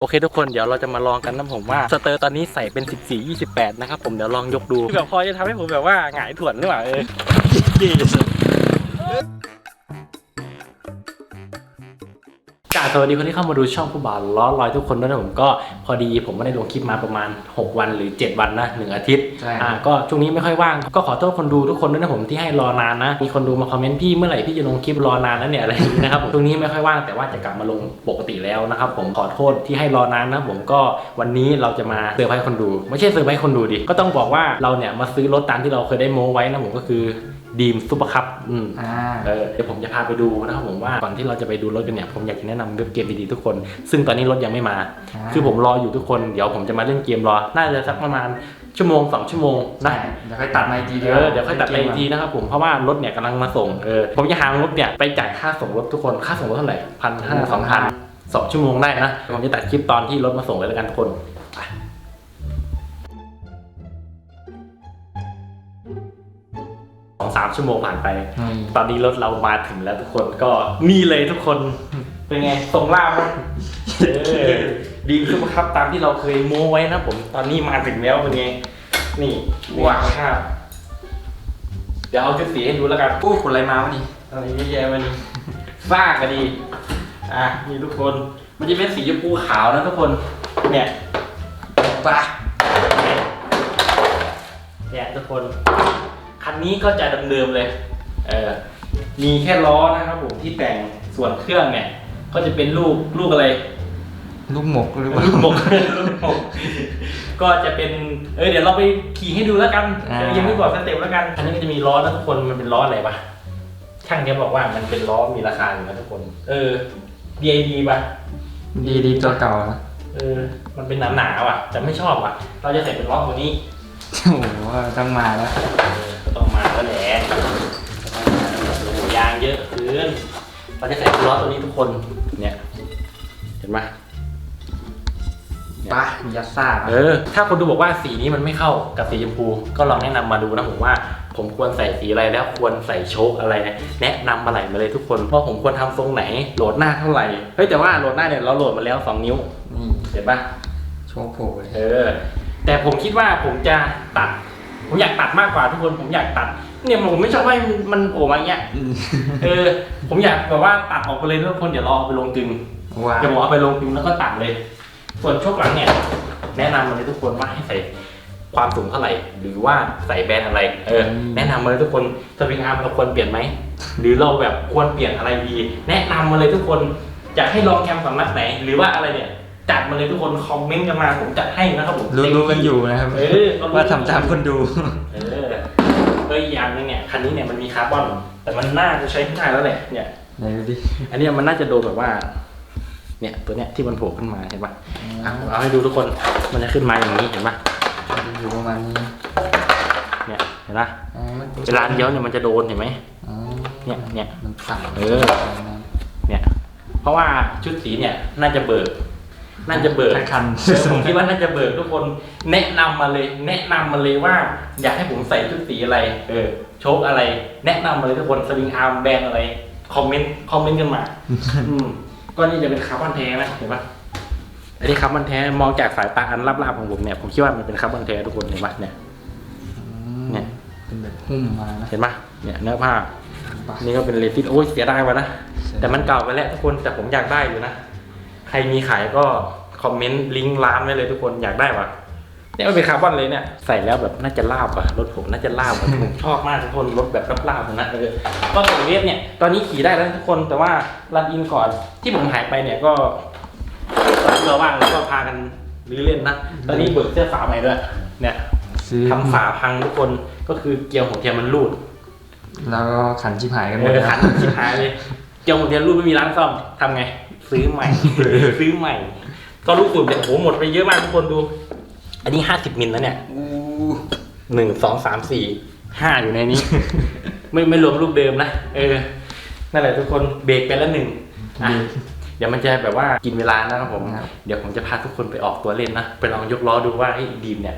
โอเคทุกคนเดี๋ยวเราจะมาลองกันนะผมว่าสเตอร์ตอนนี้ใส่เป็น 14 28 นะครับผมเดี๋ยวลองยกดูแบบพอจะทำให้ผมแบบว่าหงายถ่วนหรือเปล่าเออ กราบสวัสดีคนที่เข้ามาดูช่องผู้บ่าวล้อลอยทุกคนด้วยนะผมก็พอดีผมไม่ได้ลงคลิปมาประมาณ 6 วันหรือ 7 วันนะหนึ่งอาทิตย์ใช่อ่าก็ช่วงนี้ไม่ค่อยว่าง ก็ขอโทษคนดูทุกคนด้วยนะผมที่ให้รอนานนะ มีคนดูมาคอมเมนต์พี่เมื่อไหร่พี่จะลงคลิปรอนานแล้วเนี่ยอะไรอย่างนี้นะครับผมช่วงนี้ไม่ค่อยว่างแต่ว่าจะกลับมาลงปกติแล้วนะครับผมขอโทษที่ให้รอนานนะผมก็วันนี้เราจะมาเซอร์ไพรส์คนดู ไม่ใช่เซอร์ไพรส์คนดูดิก็ต้องบอกว่าเราเนี่ยมาซื้อรถตามที่เราเคยได้โม้ไว้นะผมก็คือดีมซุปเปอร์คัพอืมอ่า เออเดี๋ยวผมจะพาไปดูนะครับผมว่าก่อนที่เราจะไปดูรถกันเนี่ยผมอยากจะแนะนำเรื่องเกมดีๆทุกคน ซึ่งตอนนี้รถยังไม่มา อ่า คือผมรออยู่ทุกคนเดี๋ยวผมจะมาเล่นเกมรอ น่าจะสักประมาณชั่วโมงสองชั่วโมงนะ เดี๋ยวค่อยตัดมาอีกทีเออเดี๋ยวค่อยตัดไปอีกทีนะครับผมเพราะว่ารถเนี่ยกำลังมาส่งเออผมจะหารถเนี่ยไปจ่ายค่าส่งรถทุกคนค่าส่งรถเท่าไหร่พันห้าสองพันสองชั่วโมงได้นะผมจะตัดคลิปตอนที่รถมาส่งเลยแล้วกันทุกคน สองสามชั่วโมงผ่านไปอืมตอนนี้รถเรามาถึงแล้วทุกคนก็นี่เลยทุกคนเป็นไงส่งล่าไหมเออดีขึ้นครับตามที่เราเคยโม้ไว้นะผมตอนนี้มาถึงแล้วเป็นไงนี่วางภาพเดี๋ยวเอาชุดสีให้ดูแล้วกันอู้คนอะไรมาวะนี่อะไรเยอะแยะมันซากกันดี อะนี่ทุกคน มันจะเป็นสีชมพูขาวนะทุกคน เนี่ยปะเนี่ยทุกคน คันนี้ก็จะเดิมๆเลยเออมีแค่ล้อนะครับผมที่แต่งส่วนเครื่องเนี่ย ก็จะเป็นลูกลูกอะไร ลูกหมกหรือเปล่า ลูกหมกลูกหมกก็จะเป็น เออเดี๋ยวเราไปขี่ให้ดูแล้วกันอ่า เดี๋ยวยังไม่บอกสเต็ปแล้วกัน อันนี้ก็จะมีล้อนะทุกคนมันเป็นล้ออะไรปะช่างแกบอกว่ามันเป็นล้อมีราคาอยู่นะทุกคน เออ DID ปะ ดีดีตัวเก่านะเออ มันเป็นหนาๆว่ะ แต่ไม่ชอบว่ะ เราจะใส่เป็นล้อตัวนี้ โอ้โหต้องมาแล้ว เออก็ต้อง มาแล้วแหละโอ้โหยางเยอะเกินเราจะใส่ล้อตัวนี้ทุกคน เนี่ย เห็นไหมปะยัดซ่าเออ ถ้าคนดูบอกว่าสีนี้มันไม่เข้ากับสีชมพู ก็ลองแนะนำมาดูนะผมว่า ผมควรใส่สีอะไรแล้วควรใส่โชคอะไรแนะนำมาไหลมาเลยทุกคนว่าผมควรทำทรงไหน โหลดหน้าเท่าไหร่ เฮ้ยแต่ว่าโหลดหน้าเนี่ยเราโหลดมาแล้ว 2 นิ้วนี่เห็นปะโชว์โผล่เลยเออ แต่ผมคิดว่าผมจะตัด ผมอยากตัดมากกว่าทุกคนผมอยากตัด เนี่ยผมไม่ชอบให้มันโผล่มาอย่างเงี้ยเออ ผมอยากแบบว่าตัดออกไปเลยทุกคนเดี๋ยวเราเอาไปลงกึงว้าวเดี๋ยวผมเอาไปลงกึงแล้วก็ตัดเลย ส่วนช่วงหลังเนี่ย แนะนำมาเลยทุกคนว่าให้ใส่ความสูงเท่าไหร่ หรือว่าใส่แบรนด์อะไร เออ แนะนำมาเลยทุกคนสวิงอาร์มเราควรเปลี่ยนไหมหรือเราแบบควรเปลี่ยนอะไรดี แนะนำมาเลยทุกคนอยากให้ลองแคมสำนักไหน หรือว่าอะไรเนี่ย จัดมาเลยทุกคนคอมเมนต์กันมาผมจัดให้นะครับผมรู้รู้กันอยู่นะครับเออก็รู้ว่าทำตามคนดู เออเอออีกอย่างหนึงเนี่ยคันนี้เนี่ยมันมีคาร์บอน แต่มันน่าจะใช้ไม่ได้แล้วแหละเนี่ยไหนดูดิอันเนี้ยมันน่าจะโดนแบบว่า เนี่ยตัวเนี้ยที่มันโผล่ขึ้นมาเห็นปะอะเอาให้ดูทุกคนมันจะขึ้นมาอย่างนี้เห็นปะอยู่ประมาณนี้เนี่ยเห็นปะอ๋อมันเวลาเลี้ยวเนี่ยมันจะโดนเห็นไหมอ๋อเนี่ยเนี่ยมันต่ำเออเนี่ย เพราะว่าชุดสีเนี่ยน่าจะเบิก น่าจะเบิกทั้งคันเออผมคิดว่าน่าจะเบิกทุกคนแนะนำมาเลย แนะนำมาเลยว่า อยากให้ผมใส่ชุดสีอะไร เออ โชคอะไร แนะนำมาเลยทุกคนสวิงอาร์มแบรนด์อะไร คอมเมนต์คอมเมนต์กันมาอืมก็นี่จะเป็นคาร์บอนแท้นะเห็นปะอันนี้คาร์บอนแท้มองจากสายตาอันลับๆของผมเนี่ยผมคิดว่ามันเป็นคาร์บอนแท้ทุกคนเห็นปะเนี่ยเนี่ยเป็นแบบหุ้มมานะเห็นปะเนี่ยเนื้อผ้าปะนี่ก็เป็นเลติสโอ้ยเสียดายว่ะนะแต่มันเก่าไปแล้วทุกคนแต่ผมอยากได้อยู่นะใครมีขายก็ คอมเมนต์ลิงก์ร้านไว้เลยทุกคนอยากได้ว่ะเนี่ยมันเป็นคาร์บอนเลยเนี่ยใส่แล้วแบบน่าจะลาบว่ะรถผมน่าจะลาบว่ะผมชอบมากทุกคนรถแบบลาบๆนะเออก็ส่วนเวฟเนี่ยตอนนี้ขี่ได้แล้วทุกคนแต่ว่ารันอินก่อนที่ผมหายไปเนี่ยก็ตอนที่เราว่างเราก็พากันรื้อเล่นนะตอนนี้เบิกเสื้อฝาใหม่ด้วยเนี่ยซื้อทำฝาพังทุกคนก็คือเกลียวหัวเทียมมันรูด แล้วก็ขันชิบหายกันหมเอดอขันชิบหายเลยเจียวหมดเรียนรุ่นไม่มีร้านซ่อมทำไง ซื้อใหม่ซื้อใหม่ ก็ลูกสูบเนี่ยโอ้โหหมดไปเยอะมากทุกคนดู อันนี้ห้าสิบมิลแล้วเนี่ยอู้หนึ่งสองสามสี่ห้าอยู่ในนี้ ไม่ไม่รวมลูกเดิมนะเออนั่นแหละทุกคนเบรกไปแล้วหนึ่งอะเดี๋ยวมันจะแบบว่ากินเวลานะครับผมเดี๋ยวผมจะพาทุกคนไปออกตัวเล่นนะไปลองยกล้อดูว่าไอ้ดีมเนี่ย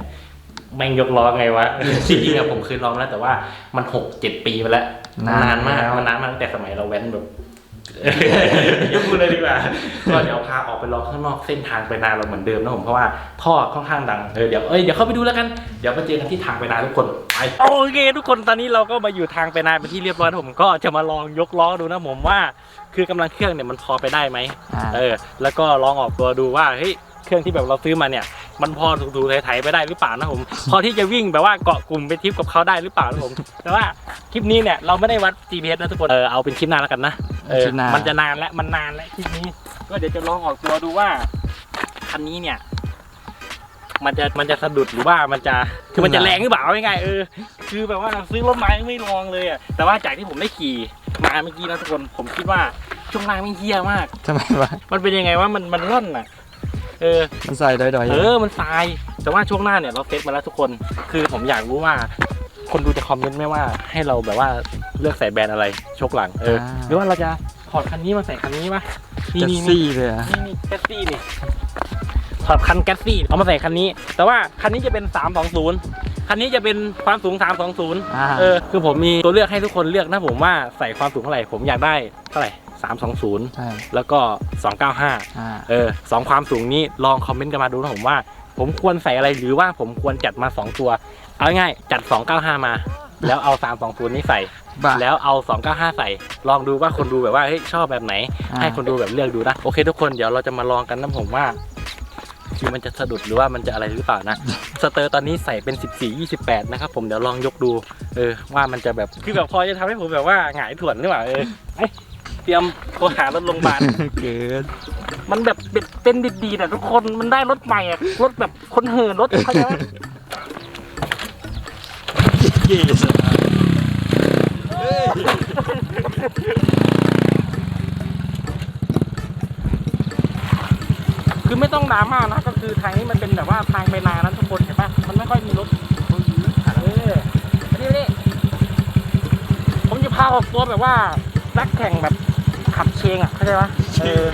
แม่งยกล้อไงวะจริงๆอะผมเคยลองแล้วแต่ว่ามันหกเจ็ดปีไปแล้วนานมากมันนานมากตั้งแต่สมัยเราแว้นแบบ ยกมือเลยดีกว่าก็เดี๋ยวพาออกไปลองข้างนอกเส้นทางไปนาเราเหมือนเดิมนะผมเพราะว่าท่อค่อนข้างดังเออเดี๋ยวเอ้ยเดี๋ยวเข้าไปดูแล้วกันเดี๋ยวไปเจอกันที่ทางไปนาทุกคนไปโอเค ทุกคนตอนนี้เราก็มาอยู่ทางไปนาเป็นที่เรียบร้อยนะผมก็จะมาลองยกล้อดูนะผมว่า คือกำลังเครื่องเนี่ยมันพอไปได้ไหมอ่าเออ แล้วก็ลองออกตัวดูว่าเฮ้ยเครื่องที่แบบเราซื้อมาเนี่ยมันพอถูๆไถๆไปได้หรือเปล่านะผม พอที่จะวิ่งแบบว่าเกาะกลุ่มไปทริปกับเขาได้หรือเปล่านะผม แต่ว่าคลิปนี้เนี่ยเราไม่ได้วัด GPS นะทุกคน เออเอาเป็นคลิปหน้าแล้วกันนะ เออคลิปหน้ามัมันจะนานแล้วมันนานแล้วคลิปนี้ ก็เดี๋ยวจะลองออกตัวดูว่าคันนี้เนี่ย มันจะมันจะสะดุดหรือว่ามันจะคือมันจะแรงหรือเปล่าเอาง่ายๆเออคือแบบว่าซื้อรถไม้ไม่ลองเลยอะแต่ว่าจากที่ผมได้ขี่มาเมื่อกี้นะทุกคนผมคิดว่าช่วงล่างไม่เฮี้ยมากทำไมวะมันเป็นยังไงว่ามันมันร่อนอะเออ มันใส่ดอยๆ เออ มันทราย แต่ว่าช่วงหน้าเนี่ยเราเซตมาแล้วทุกคน คือผมอยากรู้ว่า คนดูจะคอมเมนต์ไหมว่าให้เราแบบว่าเลือกใส่แบรนด์อะไรโชคหลังเออหรือว่าเราจะถอดคันนี้มาใส่คันนี้ปะนี่จะนี่นี่ซี่เลยอะนี่นี่แกสซี่นี่ถอดคันแกสซี่เอามาใส่คันนี้ แต่ว่าคันนี้จะเป็น 320 คันนี้จะเป็นความสูง 320 อ่าเออคือผมมีตัวเลือกให้ทุกคนเลือกนะผมว่าใส่ความสูงเท่าไหร่ผมอยากได้เท่าไหร่ 320 ใช่แล้วก็ 295 อ่าเออสองความสูงนี้ลองคอมเมนต์กันมาดูนะผมว่า ผมควรใส่อะไรหรือว่าผมควรจัดมา 2 ตัว เอาง่ายๆจัด 295 มา แล้วเอา 320 นี้ใส่ บ้า แล้วเอา 295 ใส่ ลองดูว่าคนดูแบบว่าเฮ้ยชอบแบบไหน อ่า ให้คนดูแบบเลือกดูนะ โอเคทุกคนเดี๋ยวเราจะมาลองกันนะผมว่าคือมันจะสะดุดหรือว่ามันจะอะไรหรือเปล่านะ สเตอร์ตอนนี้ใส่เป็น 14 28 นะครับผมเดี๋ยวลองยกดู เออ ว่ามันจะแบบคือแบบพอจะทำให้ผมแบบว่าหงายถ่วนหรือเปล่าเออเอ้ยเตรียมโทรหารถโรงพยาบาล เกินมันแบบเป็นเป็นดีๆแต่ทุกคนมันได้รถใหม่อะรถแบบคนเหินรถเขาใจไหม เก๋สุดคือไม่ต้องดราม่านะก็คือทางนี้มันเป็นแบบว่าทางไปนานั้นทุกคนเห็นปะมันไม่ค่อยมีรถเออนี่นี่ผมจะพาออกตัวแบบว่านักแข่งแบบขับเชงอะเข้าใจปะเออ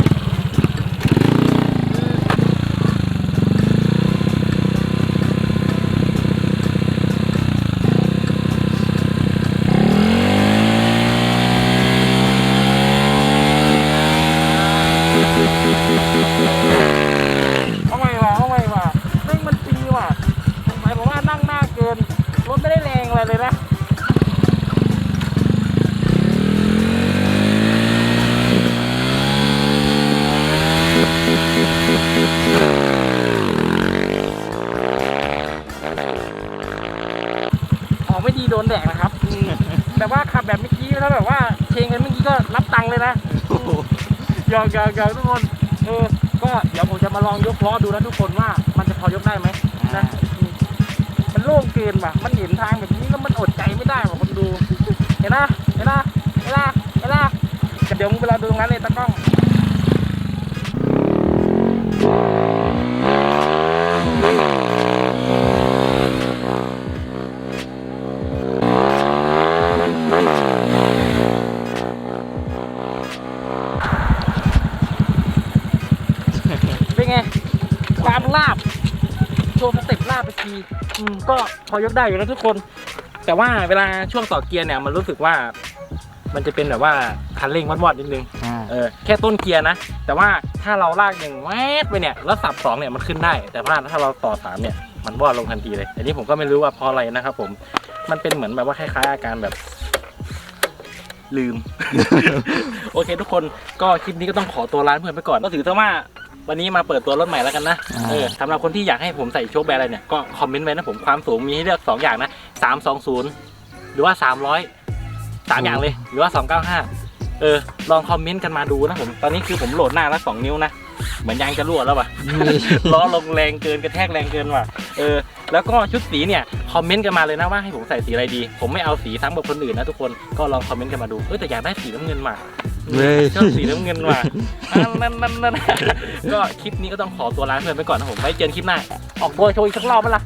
เอาไงวะเอาไงวะเร่งมันปีว่ะหมายผมว่านั่งหน้าเกิน รถไม่ได้แรงอะไรเลยนะออกไม่ดีโดนแดกนะครับ แบบว่าขับแบบเมื่อกี้ถ้าแบบว่าเชงกันเมื่อกี้ก็รับตังค์เลยนะ ยอกหยอกหยอกทุกคนเออก็เดี๋ยวผมจะมาลองยกล้อดูนะทุกคนว่า มันจะพอยกได้ไหมนะอืมมันโล่งเกินว่ะมันเห็นทางแบบนี้แล้วมันอดใจไม่ได้ว่ะคนดู เห็นนะเห็นนะเห็นนะเห็นนะเดี๋ยวมึงไปรอดูตรงนั้นเลยตากล้อง เป็นไง ความลาบ โชว์สเต็ปลาบไป ทีอืมก็พอยกได้อยู่แล้วทุกคน แต่ว่าเวลาช่วงต่อเกียร์เนี่ยมันรู้สึกว่า มันจะเป็นแบบว่าคันเร่งวัดๆนิดนึงอ่า เออแค่ต้นเกียร์นะ แต่ว่าถ้าเราลากหนึ่งแวดไปเนี่ยแล้วสับสองเนี่ยมันขึ้นได้ แต่ว่าถ้าเราต่อสามเนี่ยมันวอดลงทันทีเลยอันนี้ผมก็ไม่รู้ว่าเพราะอะไรนะครับผมมันเป็นเหมือนแบบว่าคล้ายๆอาการแบบ ลืม โอเคทุกคนก็คลิปนี้ก็ต้องขอตัวลาเพื่อนไปก่อนก็ถือซะว่า วันนี้มาเปิดตัวรถใหม่แล้วกันนะอ่าเออสำหรับคนที่อยากให้ผมใส่โชคแบรนด์อะไรเนี่ยก็คอมเมนต์ไว้นะผมความสูงมีให้เลือก 2 อย่างนะ 320 หรือว่า 300 3 อย่างเลย หรือว่า 295 เออ ลองคอมเมนต์กันมาดูนะผม ตอนนี้คือผมโหลดหน้าแล้ว2นิ้วนะ เหมือนยางจะรั่วแล้วว่ะนี่ล้อลงแรงเกินกระแทกแรงเกินว่ะ เออ แล้วก็ชุดสีเนี่ยคอมเมนต์กันมาเลยนะว่าให้ผมใส่สีอะไรดี ผมไม่เอาสีซ้ำกับคนอื่นนะทุกคนก็ลองคอมเมนต์กันมาดูเออแต่อยากได้สีน้ำเงินว่ะเว้ยชอบสีน้ำเงินว่ะนั่นนั่นนั่นนั่นก็คลิปนี้ก็ต้องขอตัวลาเพื่อนไปก่อนนะผมไว้เจอกันคลิปหน้าออกตัวโชว์อีกสักรอบมั้ยล่ะ